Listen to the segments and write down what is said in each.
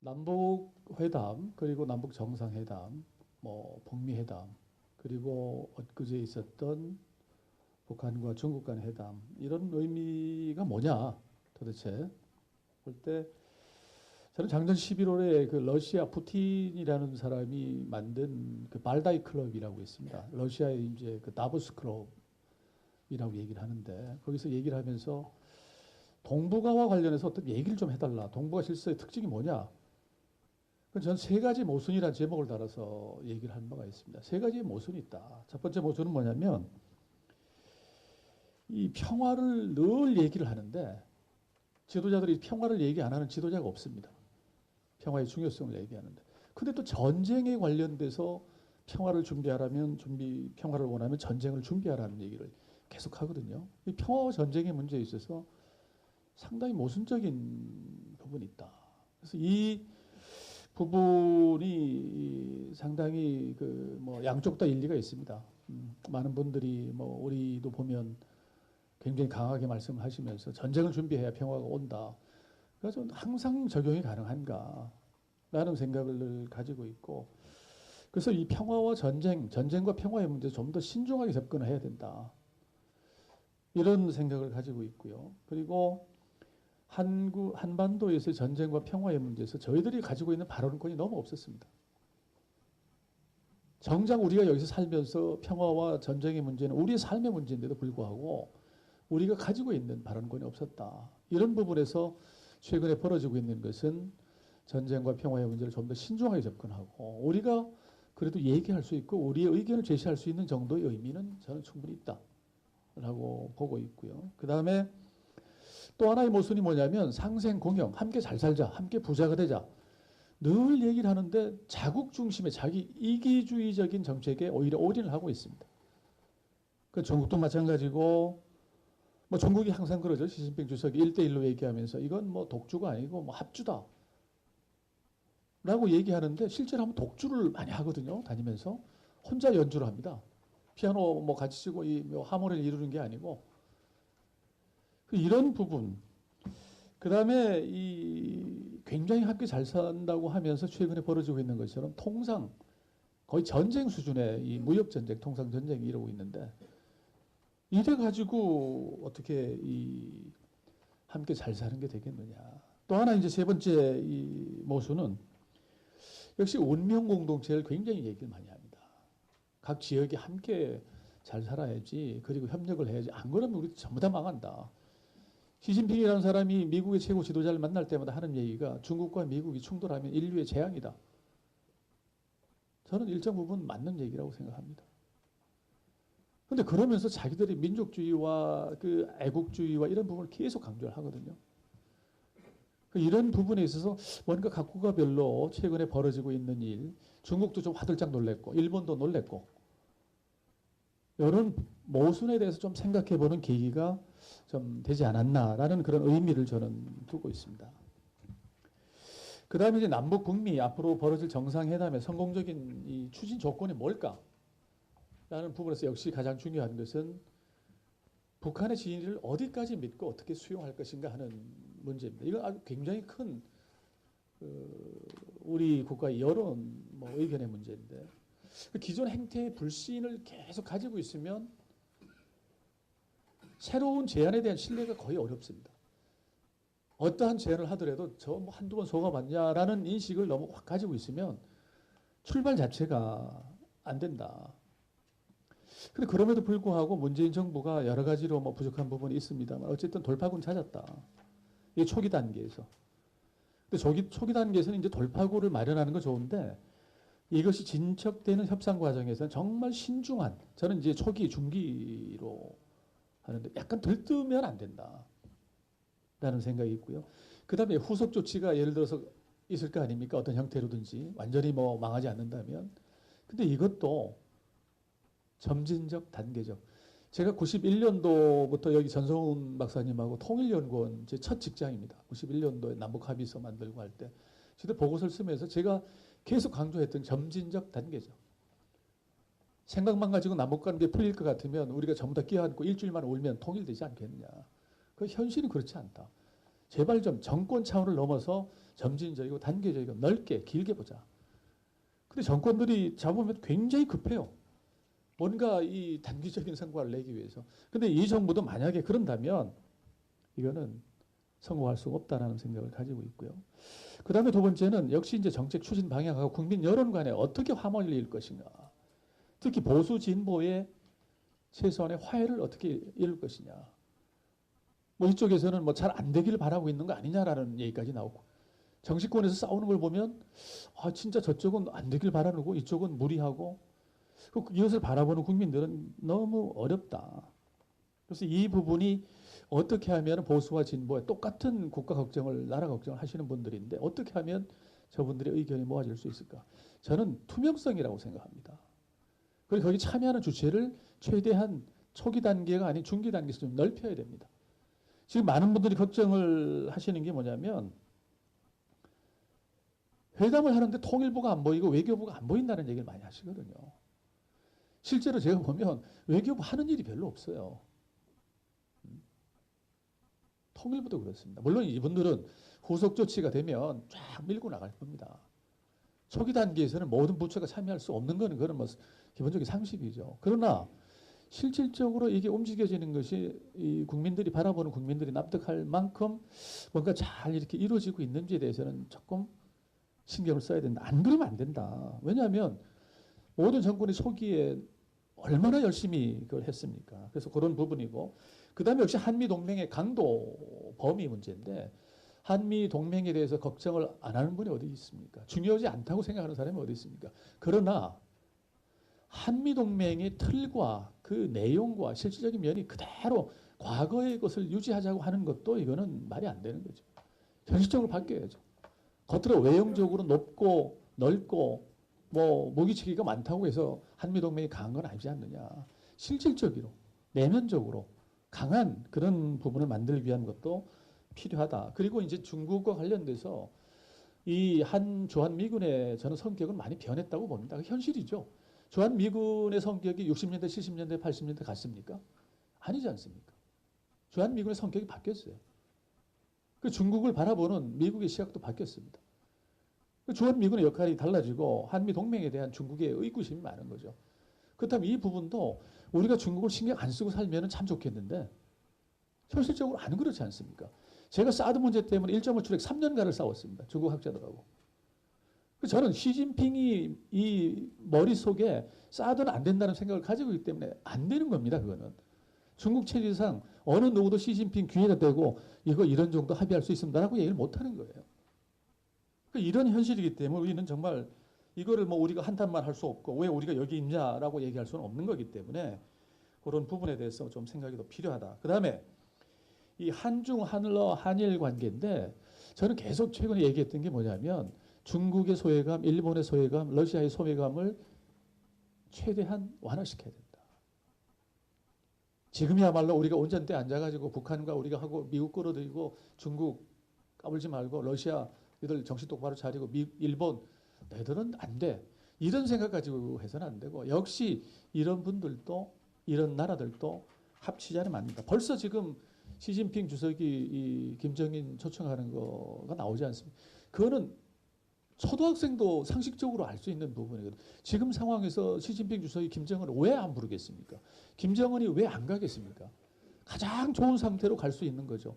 남북 회담 그리고 남북 정상회담, 뭐 북미 회담 그리고 엊그제 있었던 북한과 중국 간 회담 이런 의미가 뭐냐 도대체 볼 때 저는 작년 11월에 그 러시아 푸틴이라는 사람이 만든 그 발다이 클럽이라고 있습니다. 러시아의 이제 그 다보스 클럽이라고 얘기를 하는데 거기서 얘기를 하면서 동북아와 관련해서 어떤 얘기를 좀 해달라. 동북아 질서의 특징이 뭐냐? 저는 세 가지 모순이라는 제목을 달아서 얘기를 한 바가 있습니다. 세 가지의 모순이 있다. 첫 번째 모순은 뭐냐면 이 평화를 늘 얘기를 하는데 지도자들이 평화를 얘기 안 하는 지도자가 없습니다. 평화의 중요성을 얘기하는데. 근데 또 전쟁에 관련돼서 평화를 준비하라면 준비 평화를 원하면 전쟁을 준비하라는 얘기를 계속 하거든요. 이 평화와 전쟁의 문제에 있어서 상당히 모순적인 부분이 있다. 그래서 이 부분이 상당히 그 뭐 양쪽 다 일리가 있습니다. 음, 많은 분들이 뭐 우리도 보면 굉장히 강하게 말씀을 하시면서 전쟁을 준비해야 평화가 온다. 그래서 항상 적용이 가능한가? 라는 생각을 가지고 있고 그래서 이 평화와 전쟁, 전쟁과 평화의 문제 좀 더 신중하게 접근을 해야 된다. 이런 생각을 가지고 있고요. 그리고 한국 한반도에서 전쟁과 평화의 문제에서 저희들이 가지고 있는 발언권이 너무 없었습니다. 정작 우리가 여기서 살면서 평화와 전쟁의 문제는 우리의 삶의 문제인데도 불구하고 우리가 가지고 있는 발언권이 없었다. 이런 부분에서 최근에 벌어지고 있는 것은 전쟁과 평화의 문제를 좀 더 신중하게 접근하고 우리가 그래도 얘기할 수 있고 우리의 의견을 제시할 수 있는 정도의 의미는 저는 충분히 있다라고 보고 있고요. 그 다음에 또 하나의 모순이 뭐냐면 상생 공영, 함께 잘 살자, 함께 부자가 되자. 늘 얘기를 하는데 자국 중심의 자기 이기주의적인 정책에 오히려 올인을 하고 있습니다. 그 중국도 마찬가지고 뭐 중국이 항상 그러죠. 시진핑 주석이 1대1로 얘기하면서 이건 뭐 독주가 아니고 뭐 합주다. 라고 얘기하는데 실제로 하면 독주를 많이 하거든요. 다니면서 혼자 연주를 합니다. 피아노 뭐 같이 치고 이뭐 하모니를 이루는 게 아니고 그 이런 부분. 그 다음에 이 굉장히 함께 잘 산다고 하면서 최근에 벌어지고 있는 것처럼 통상 거의 전쟁 수준의 이 무역 전쟁, 통상 전쟁이 이러고 있는데 이래 가지고 어떻게 이 함께 잘 사는 게 되겠느냐. 또 하나 이제 세 번째 이 모순은 역시 운명 공동체를 굉장히 얘기를 많이 합니다. 각 지역이 함께 잘 살아야지 그리고 협력을 해야지 안 그러면 우리 전부 다 망한다. 시진핑이라는 사람이 미국의 최고 지도자를 만날 때마다 하는 얘기가 중국과 미국이 충돌하면 인류의 재앙이다. 저는 일정 부분 맞는 얘기라고 생각합니다. 근데 그러면서 자기들이 민족주의와 그 애국주의와 이런 부분을 계속 강조를 하거든요. 그 이런 부분에 있어서 뭔가 각국가 별로 최근에 벌어지고 있는 일, 중국도 좀 화들짝 놀랬고, 일본도 놀랬고, 이런 모순에 대해서 좀 생각해 보는 계기가 좀 되지 않았나라는 그런 의미를 저는 두고 있습니다. 그 다음에 이제 남북 북미 앞으로 벌어질 정상회담의 성공적인 이 추진 조건이 뭘까? 라는 부분에서 역시 가장 중요한 것은 북한의 진위를 어디까지 믿고 어떻게 수용할 것인가 하는 문제입니다. 이건 아주 굉장히 큰 그, 우리 국가의 여론 뭐 의견의 문제인데 그 기존 행태의 불신을 계속 가지고 있으면 새로운 제안에 대한 신뢰가 거의 어렵습니다. 어떠한 제안을 하더라도 저 뭐 한두 번 속아봤냐라는 인식을 너무 확 가지고 있으면 출발 자체가 안 된다. 근데 그럼에도 불구하고 문재인 정부가 여러 가지로 뭐 부족한 부분이 있습니다만 어쨌든 돌파구는 찾았다. 이게 초기 단계에서. 근데 초기, 초기 단계에서는 이제 돌파구를 마련하는 건 좋은데 이것이 진척되는 협상 과정에서는 정말 신중한 저는 이제 초기 중기로 하는데 약간 들뜨면 안 된다. 라는 생각이 있고요. 그 다음에 후속 조치가 예를 들어서 있을 거 아닙니까? 어떤 형태로든지 완전히 뭐 망하지 않는다면. 근데 이것도 점진적, 단계적. 제가 91년도부터 여기 전성훈 박사님하고 통일연구원 제 첫 직장입니다. 91년도에 남북 합의서 만들고 할 때. 저도 보고서를 쓰면서 제가 계속 강조했던 점진적, 단계적. 생각만 가지고 남북 관계 풀릴 것 같으면 우리가 전부 다 끼어안고 일주일만 울면 통일되지 않겠느냐. 그 현실은 그렇지 않다. 제발 좀 정권 차원을 넘어서 점진적이고 단계적이고 넓게 길게 보자. 근데 정권들이 잡으면 굉장히 급해요. 뭔가 이 단기적인 성과를 내기 위해서. 근데 이 정부도 만약에 그런다면 이거는 성공할 수 없다라는 생각을 가지고 있고요. 그 다음에 두 번째는 역시 이제 정책 추진 방향하고 국민 여론 간에 어떻게 화목을 이룰 것인가. 특히 보수 진보의 최소한의 화해를 어떻게 이룰 것이냐. 뭐 이쪽에서는 뭐 잘 안 되기를 바라고 있는 거 아니냐라는 얘기까지 나오고 정치권에서 싸우는 걸 보면 아 진짜 저쪽은 안 되길 바라고 이쪽은 무리하고 그 이것을 바라보는 국민들은 너무 어렵다. 그래서 이 부분이 어떻게 하면 보수와 진보에 똑같은 국가 걱정을 나라 걱정을 하시는 분들인데 어떻게 하면 저분들의 의견이 모아질 수 있을까? 저는 투명성이라고 생각합니다. 그리고 거기 참여하는 주체를 최대한 초기 단계가 아닌 중기 단계에서 좀 넓혀야 됩니다. 지금 많은 분들이 걱정을 하시는 게 뭐냐면 회담을 하는데 통일부가 안 보이고 외교부가 안 보인다는 얘기를 많이 하시거든요. 실제로 제가 보면 외교부 하는 일이 별로 없어요. 음. 통일부도 그렇습니다. 물론 이분들은 후속 조치가 되면 쫙 밀고 나갈 겁니다. 초기 단계에서는 모든 부처가 참여할 수 없는 거는 그런 뭐 기본적인 상식이죠. 그러나 실질적으로 이게 움직여지는 것이 이 국민들이 바라보는 국민들이 납득할 만큼 뭔가 잘 이렇게 이루어지고 있는지에 대해서는 조금 신경을 써야 된다. 안 그러면 안 된다. 왜냐하면 모든 정권이 초기에 얼마나 열심히 그걸 했습니까? 그래서 그런 부분이고 그 다음에 역시 한미 동맹의 강도 범위 문제인데 한미 동맹에 대해서 걱정을 안 하는 분이 어디 있습니까? 중요하지 않다고 생각하는 사람이 어디 있습니까? 그러나 한미 동맹의 틀과 그 내용과 실질적인 면이 그대로 과거의 것을 유지하자고 하는 것도 이거는 말이 안 되는 거죠. 현실적으로 바뀌어야죠. 겉으로 외형적으로 높고 넓고 뭐 무기체계가 많다고 해서 한미 동맹이 강한 건 아니지 않느냐. 실질적으로 내면적으로 강한 그런 부분을 만들기 위한 것도 필요하다. 그리고 이제 중국과 관련돼서 이한 주한 미군의 저는 성격은 많이 변했다고 봅니다. 그 현실이죠. 주한 미군의 성격이 60년대, 70년대, 80년대 같습니까? 아니지 않습니까? 주한 미군의 성격이 바뀌었어요. 그 중국을 바라보는 미국의 시각도 바뀌었습니다. 그 주한 미군의 역할이 달라지고 한미 동맹에 대한 중국의 의구심이 많은 거죠. 그렇다면 이 부분도 우리가 중국을 신경 안 쓰고 살면 참 좋겠는데 현실적으로 안 그렇지 않습니까? 제가 사드 문제 때문에 1.5 출액 3년간을 싸웠습니다. 중국 학자들하고. 그 저는 시진핑이 이 머릿속에 사드는 안 된다는 생각을 가지고 있기 때문에 안 되는 겁니다. 그거는. 중국 체제상 어느 누구도 시진핑 귀에다 대고 이거 이런 정도 합의할 수 있습니다라고 얘기를 못 하는 거예요. 그 이런 현실이기 때문에 우리는 정말 이거를 뭐 우리가 한탄만 할 수 없고 왜 우리가 여기 있냐라고 얘기할 수는 없는 거기 때문에 그런 부분에 대해서 좀 생각이 더 필요하다. 그 다음에 이 한중 한러 한일 관계인데 저는 계속 최근에 얘기했던 게 뭐냐면 중국의 소외감, 일본의 소외감, 러시아의 소외감을 최대한 완화시켜야 된다. 지금이야말로 우리가 온전대 앉아가지고 북한과 우리가 하고 미국 끌어들이고 중국 까불지 말고 러시아 이들 정신 똑바로 차리고 미, 일본 너희들은 안 돼. 이런 생각 가지고 해서는 안 되고 역시 이런 분들도 이런 나라들도 합치지 않으면 안 된다. 벌써 지금 시진핑 주석이 이 김정인 초청하는 거가 나오지 않습니까? 그거는 초등학생도 상식적으로 알 수 있는 부분이거든. 지금 상황에서 시진핑 주석이 김정은을 왜 안 부르겠습니까? 김정은이 왜 안 가겠습니까? 가장 좋은 상태로 갈 수 있는 거죠.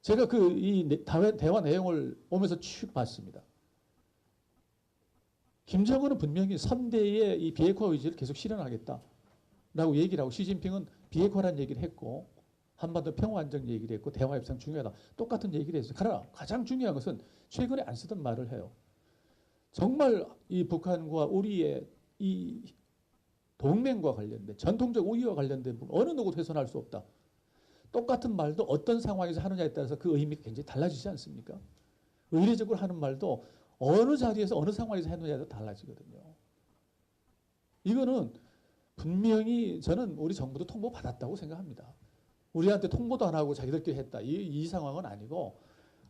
제가 그 이 대화 내용을 오면서 쭉 봤습니다. 김정은은 분명히 선대의 이 비핵화 의지를 계속 실현하겠다라고 얘기를 하고 시진핑은 비핵화라는 얘기를 했고 한반도 평화 안정 얘기를 했고 대화 협상 중요하다. 똑같은 얘기를 했어요. 그러나 가장 중요한 것은 최근에 안 쓰던 말을 해요. 정말 이 북한과 우리의 이 동맹과 관련된 전통적 우위와 관련된 부분 어느 누구도 훼손할 수 없다. 똑같은 말도 어떤 상황에서 하느냐에 따라서 그 의미가 굉장히 달라지지 않습니까? 의례적으로 하는 말도 어느 자리에서 어느 상황에서 하느냐에 따라 달라지거든요. 이거는 분명히 저는 우리 정부도 통보 받았다고 생각합니다. 우리한테 통보도 안 하고 자기들끼리 했다. 이, 이 상황은 아니고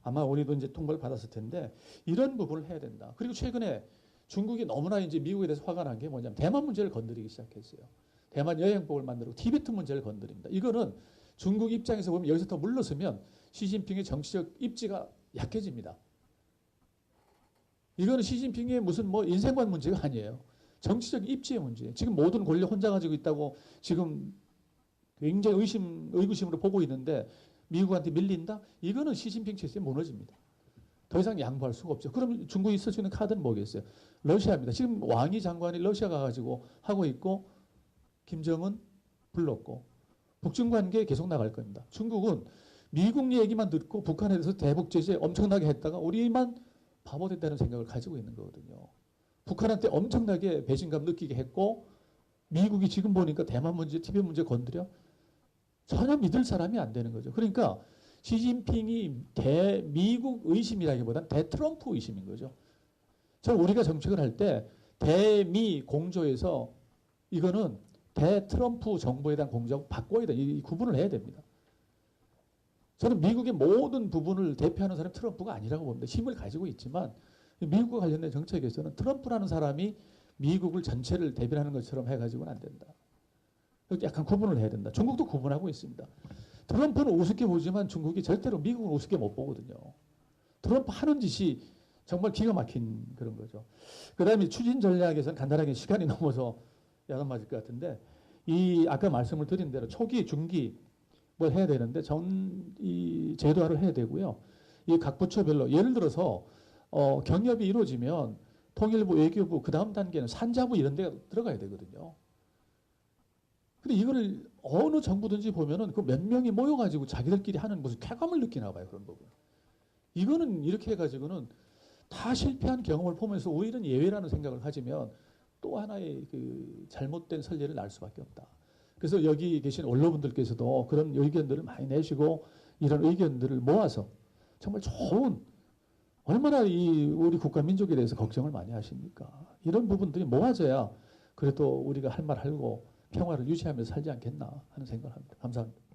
아마 우리도 이제 통보를 받았을 텐데 이런 부분을 해야 된다. 그리고 최근에 중국이 너무나 이제 미국에 대해서 화가 난 게 뭐냐면 대만 문제를 건드리기 시작했어요. 대만 여행법을 만들고 티베트 문제를 건드립니다. 이거는 중국 입장에서 보면 여기서 더 물러서면 시진핑의 정치적 입지가 약해집니다. 이거는 시진핑의 무슨 뭐 인생관 문제가 아니에요. 정치적 입지의 문제. 지금 모든 권력 혼자 가지고 있다고 지금 굉장히 의심, 의구심으로 보고 있는데 미국한테 밀린다? 이거는 시진핑 체제에 무너집니다. 더 이상 양보할 수가 없죠. 그럼 중국이 있는 카드는 뭐겠어요? 러시아입니다. 지금 왕이 장관이 러시아 가가지고 하고 있고 김정은 불렀고 북중 관계 계속 나갈 겁니다. 중국은 미국 얘기만 듣고 북한에 대해서 대북 제재 엄청나게 했다가 우리만 바보 된다는 생각을 가지고 있는 거거든요. 북한한테 엄청나게 배신감 느끼게 했고 미국이 지금 보니까 대만 문제, 티벳 문제 건드려 전혀 믿을 사람이 안 되는 거죠. 그러니까 시진핑이 대 미국 의심이라기보단 대트럼프 의심인 거죠. 저 우리가 정책을 할 때 대미 공조에서 이거는 대트럼프 정부에 대한 공조하고 바꿔야 돼. 이 구분을 해야 됩니다. 저는 미국의 모든 부분을 대표하는 사람이 트럼프가 아니라고 봅니다. 힘을 가지고 있지만 미국과 관련된 정책에서는 트럼프라는 사람이 미국을 전체를 대변하는 것처럼 해가지고는 안 된다. 약간 구분을 해야 된다. 중국도 구분하고 있습니다. 트럼프는 우습게 보지만 중국이 절대로 미국을 우습게 못 보거든요. 트럼프 하는 짓이 정말 기가 막힌 그런 거죠. 그 다음에 추진 전략에서는 간단하게 시간이 넘어서 야단 맞을 것 같은데 이 아까 말씀을 드린 대로 초기, 중기 뭘 해야 되는데 전 이 제도화를 해야 되고요. 이 각 부처별로 예를 들어서 어, 경협이 이루어지면 통일부, 외교부 그 다음 단계는 산자부 이런 데 들어가야 되거든요. 근데 이거를 어느 정부든지 보면은 그 몇 명이 모여가지고 자기들끼리 하는 무슨 쾌감을 느끼나 봐요 그런 부분. 이거는 이렇게 해가지고는 다 실패한 경험을 보면서 오히려 예외라는 생각을 가지면 또 하나의 그 잘못된 선례를 날 수밖에 없다. 그래서 여기 계신 원로분들께서도 그런 의견들을 많이 내시고 이런 의견들을 모아서 정말 좋은 얼마나 이 우리 국가 민족에 대해서 걱정을 많이 하십니까? 이런 부분들이 모아져야 그래도 우리가 할 말 하고 평화를 유지하면서 살지 않겠나 하는 생각을 합니다. 감사합니다.